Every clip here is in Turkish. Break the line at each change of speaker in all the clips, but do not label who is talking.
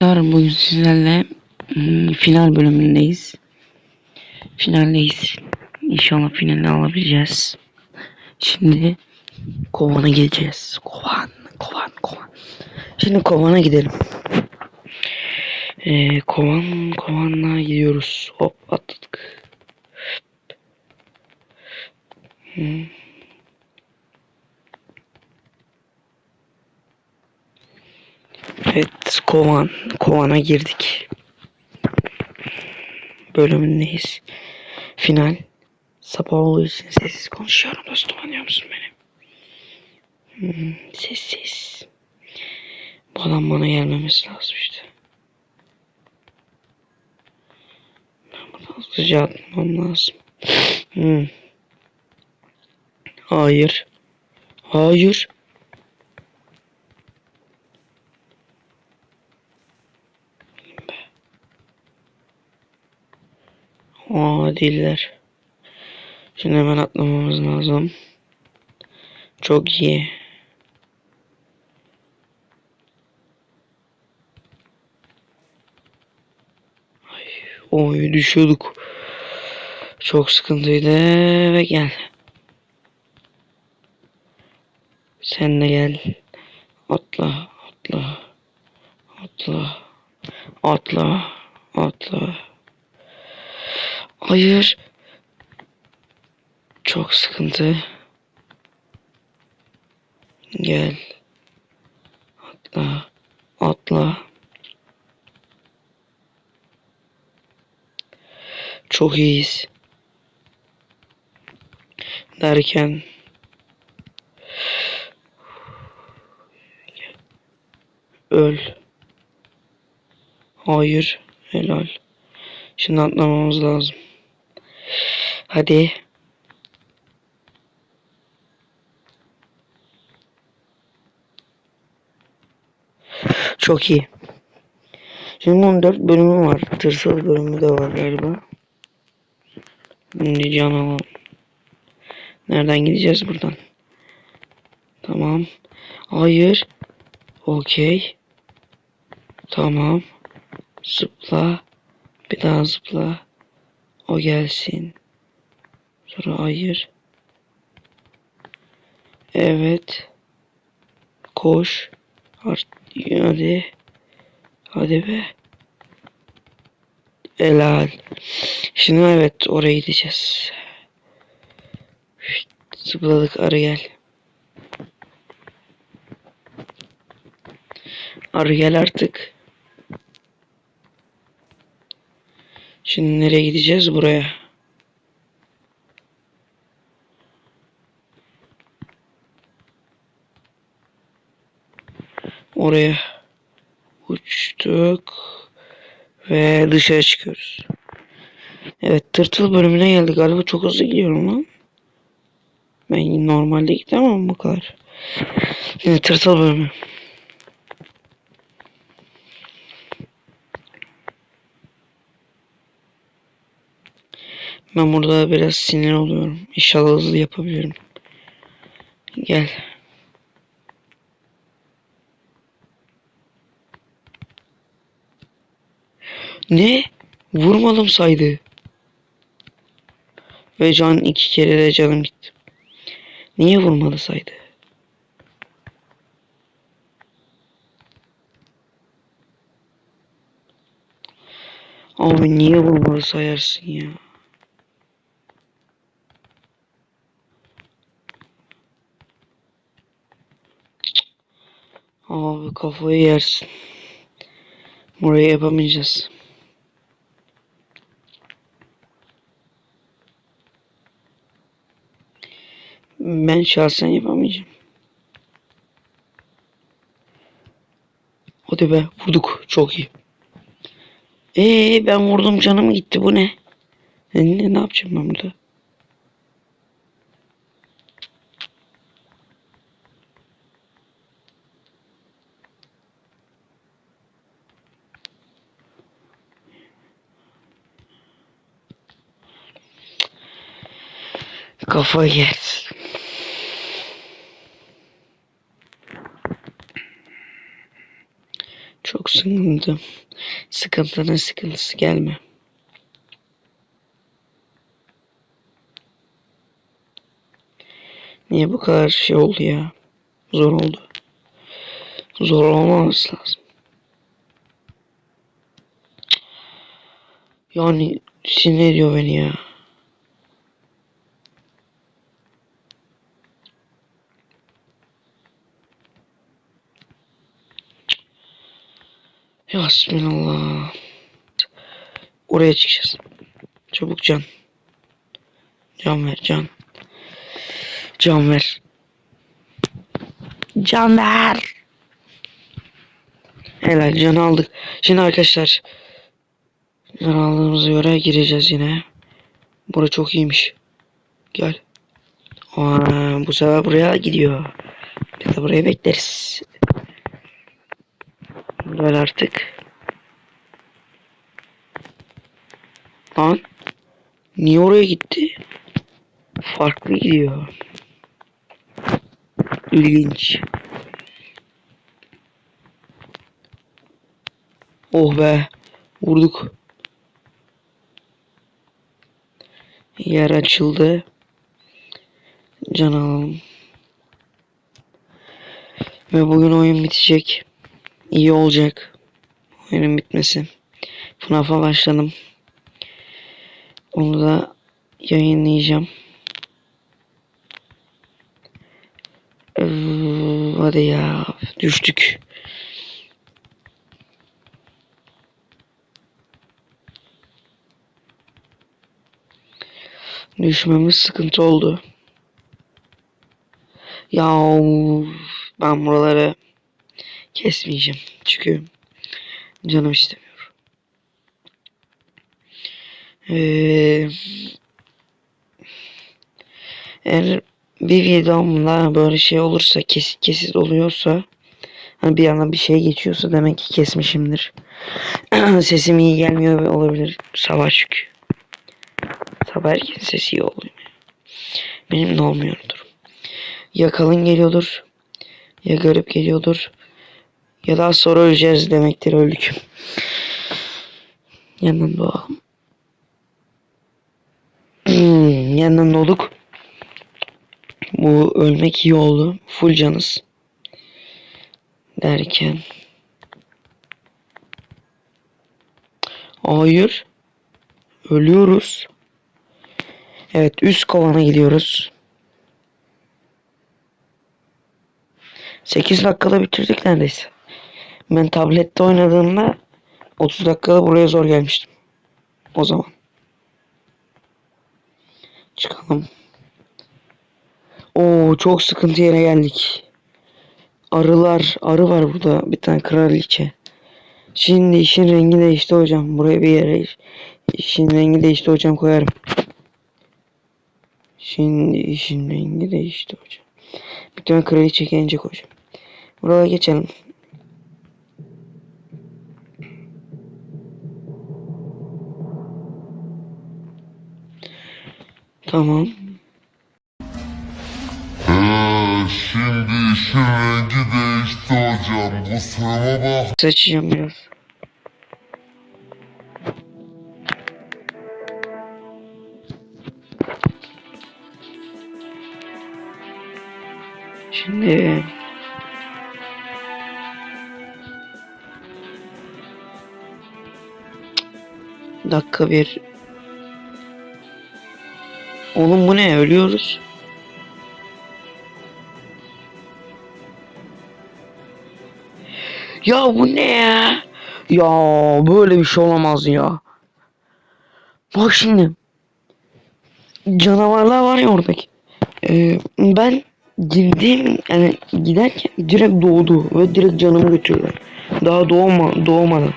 Arkadaşlar bugün sizlerle hmm, final bölümündeyiz. Finaldeyiz. İnşallah finali alabileceğiz. Şimdi kovana gideceğiz. Kovan, kovan, kovan. Şimdi kovana gidelim. Ee, kovan, kovanla gidiyoruz. Hop atladık. Hmm. Evet, kovan, kovana girdik. Bölümündeyiz. Final. Sabah olduğu için sessiz konuşuyorum dostum anlıyor musun beni? Hmm, sessiz. Bu adam bana gelmemesi lazım işte. Ben buradan hızlıca atmam lazım. Hmm. Hayır. Hayır. Aa değiller. Şimdi hemen atlamamız lazım. Çok iyi. Ay, oy düşüyorduk. Çok sıkıntıydı ve gel. Sen de gel. Atla, atla. Atla. Atla. Atla. Hayır. Çok sıkıntı. Gel. Atla. Atla. Çok iyiyiz. Derken öl. Hayır. Helal. Şimdi atlamamız lazım. Hadi. Çok iyi. Şimdi bunun 4 bölümü var. Tırsal bölümü de var galiba. Şimdi can alalım. Nereden gideceğiz buradan? Tamam. Hayır. Okey. Tamam. Zıpla. Bir daha zıpla. O gelsin. Sonra hayır. Evet. Koş. Hadi. Hadi be. Helal. Şimdi evet oraya gideceğiz. Zıpladık arı gel. Arı gel artık. Şimdi nereye gideceğiz? Buraya. Oraya uçtuk ve dışarı çıkıyoruz. Evet tırtıl bölümüne geldik. Galiba çok hızlı gidiyorum lan. Ben normalde gidemem bu kadar. Şimdi tırtıl bölümü. Ben burada biraz sinir oluyorum. İnşallah hızlı yapabilirim. Gel. Ne? Vurmadım saydı. Ve can iki kere de canım gitti. Niye vurmadı saydı? Abi niye vurmadı sayarsın ya? Abi kafayı yersin. Burayı yapamayacağız. Ben şahsen yapamayacağım. Hadi be vurduk çok iyi. Ee ben vurdum canım gitti bu ne? Ne, ne yapacağım ben burada? Kafayı yersin. Çok sık sıkıntı. Sıkıntının sıkıntısı gelme. Niye bu kadar şey oldu ya? Zor oldu. Zor olmaması lazım. Yani sinir ediyor beni ya. Ya Hasbinallah. Oraya çıkacağız. Çabuk can. Can ver can. Can ver. Can ver. Helal can aldık. Şimdi arkadaşlar. Can aldığımıza göre gireceğiz yine. Bura çok iyiymiş. Gel. Aa, bu sefer buraya gidiyor. Biz de burayı bekleriz. Böyle artık. Lan. Niye oraya gitti? Farklı gidiyor. İlginç. Oh be. Vurduk. Yer açıldı. Can alalım. Ve bugün oyun bitecek. İyi olacak. Oyunun bitmesi. FNAF'a başladım. Onu da yayınlayacağım. Hadi ya düştük. Düşmemiz sıkıntı oldu. Ya ben buraları kesmeyeceğim. Çünkü canım istemiyor. Ee, eğer bir videomda böyle şey olursa kesit kesit oluyorsa hani bir anda bir şey geçiyorsa demek ki kesmişimdir. Sesim iyi gelmiyor olabilir. Sabah çünkü. Sabah herkesin sesi iyi oluyor. Benim de olmuyordur. Ya kalın geliyordur. Ya garip geliyordur. Ya daha sonra öleceğiz demektir öldük. Yandan doğalım. Hmm, yandan doğduk. Bu ölmek iyi oldu. Full canız. Derken. Hayır. Ölüyoruz. Evet üst kovana gidiyoruz. 8 dakikada bitirdik neredeyse. Ben tablette oynadığımda 30 dakikada buraya zor gelmiştim. O zaman. Çıkalım. Oo çok sıkıntı yere geldik. Arılar, arı var burada. Bir tane kraliçe. Şimdi işin rengi değişti hocam. Buraya bir yere işin rengi değişti hocam koyarım. Şimdi işin rengi değişti hocam. Bir tane kraliçe gelecek hocam. Buraya geçelim. Tamam.
Ee, şimdi işin rengi değişti hocam. Kusuruma bak.
Seçeceğim biraz. Şimdi dakika bir Oğlum bu ne ölüyoruz Ya bu ne ya? Ya böyle bir şey olamaz ya. Bak şimdi. Canavarlar var ya oradaki. Ee, ben girdiğim yani giderken direkt doğdu ve direkt canımı götürdü. Daha doğma doğmadan.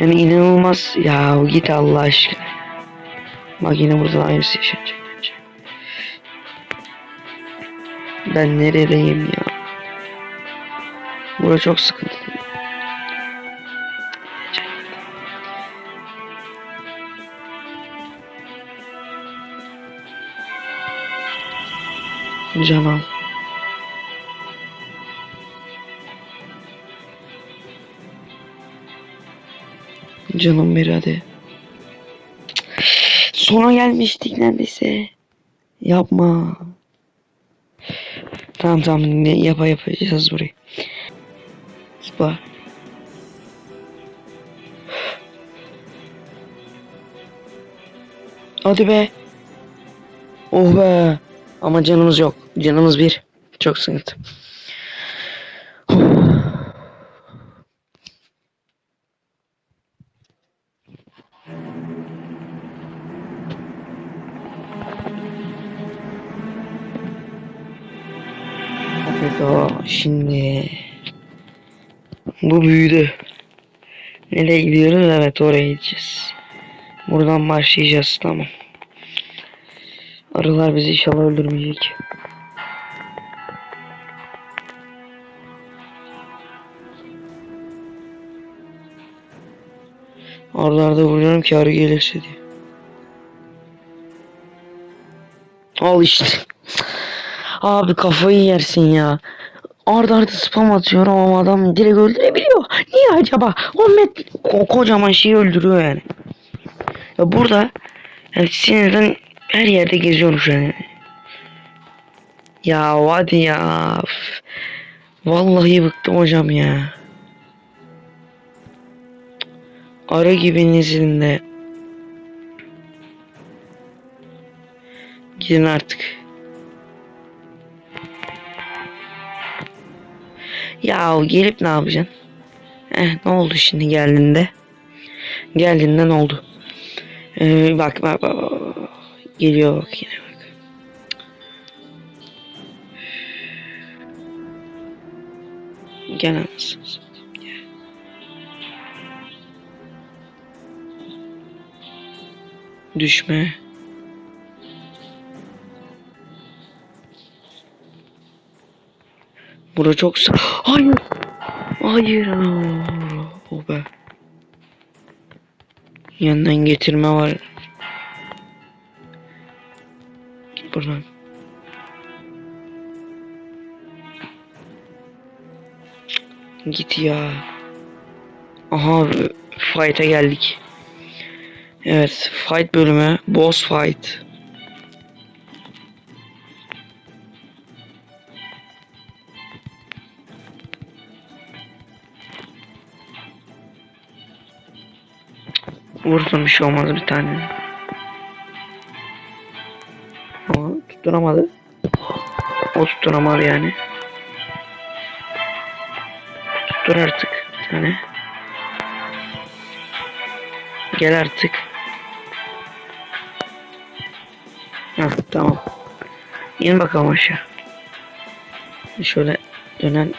Yani inanılmaz ya git Allah aşkına. Bak yine burada aynısı yaşanacak bence. Ben neredeyim ya? Burası çok sıkıntılı. Can. Canım bir hadi. Sona gelmiştik neredeyse. Yapma. Tamam tamam ne yapa yapacağız burayı. Zıpla. Hadi be. Oh be. Ama canımız yok. Canımız bir. Çok sıkıntı. Şimdi bu büyüdü. Nereye gidiyoruz? Evet oraya gideceğiz. Buradan başlayacağız tamam. Arılar bizi inşallah öldürmeyecek. Arılarda vuruyorum ki arı gelirse diye. Al işte. Abi kafayı yersin ya. Arda arda spam atıyorum ama adam direkt öldürebiliyor. Niye acaba? O met ko- kocaman şeyi öldürüyor yani. Ya burada yani sinirden her yerde geziyorum şu an. yani. Ya hadi ya. Vallahi bıktım hocam ya. Ara gibi nezilinde. Gidin artık. Ya gelip ne yapacaksın? Eh ne oldu şimdi geldiğinde? Geldiğinde ne oldu? Ee, bak, bak bak bak. Geliyor bak yine bak. Gel anasını satayım, gel. Düşme. Bura çok sa- Hayır. Hayır. Oh be. Yandan getirme var. Git buradan. Git ya. Aha fight'a geldik. Evet fight bölümü boss fight. Vursun bir şey olmaz bir tane. Ama tutturamadı. O tutturamadı yani. Tuttur artık bir tane. Gel artık. Heh, tamam. İn bakalım aşağı. Şöyle dönen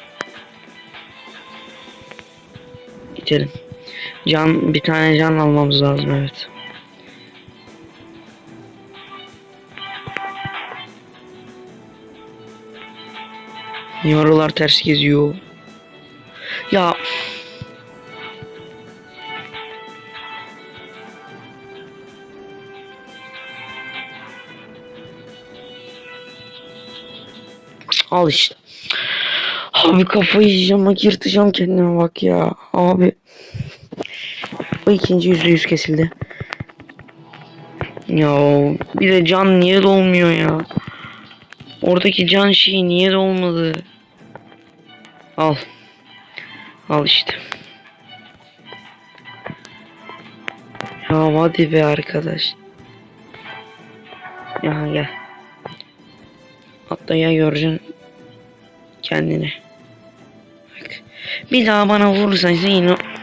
İtelim. Can bir tane can almamız lazım evet. Yaralar ters geziyor. Ya Al işte. Abi kafayı yiyeceğim yırtacağım kendime bak ya. Abi. Bu ikinci yüzde yüz kesildi. Ya bir de can niye dolmuyor ya? Oradaki can şeyi niye dolmadı? Al. Al işte. Ya hadi be arkadaş. Ya gel. Hatta ya göreceksin kendini. Bak. Bir daha bana vurursan o... Üf,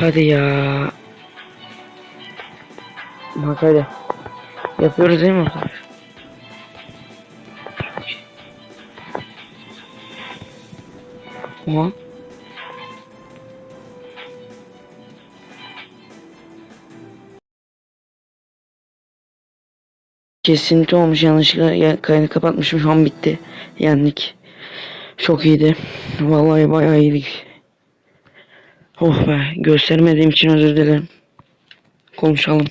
Hadi ya. Bak hadi. Yapıyoruz değil mi? kadar? Oha. Kesinti olmuş yanlışlıkla ya, kaydı kapatmışım şu an bitti. Yendik. Çok iyiydi. Vallahi bayağı iyiydik. Oh be göstermediğim için özür dilerim. Konuşalım.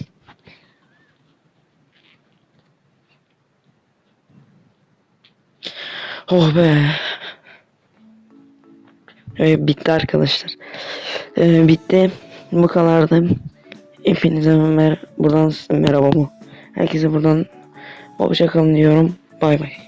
Oh be. Ve bitti arkadaşlar. Ee, bitti. Bu kadardı. Hepinize mer buradan merhaba mı? Herkese buradan hoşça kalın diyorum. Bay bay.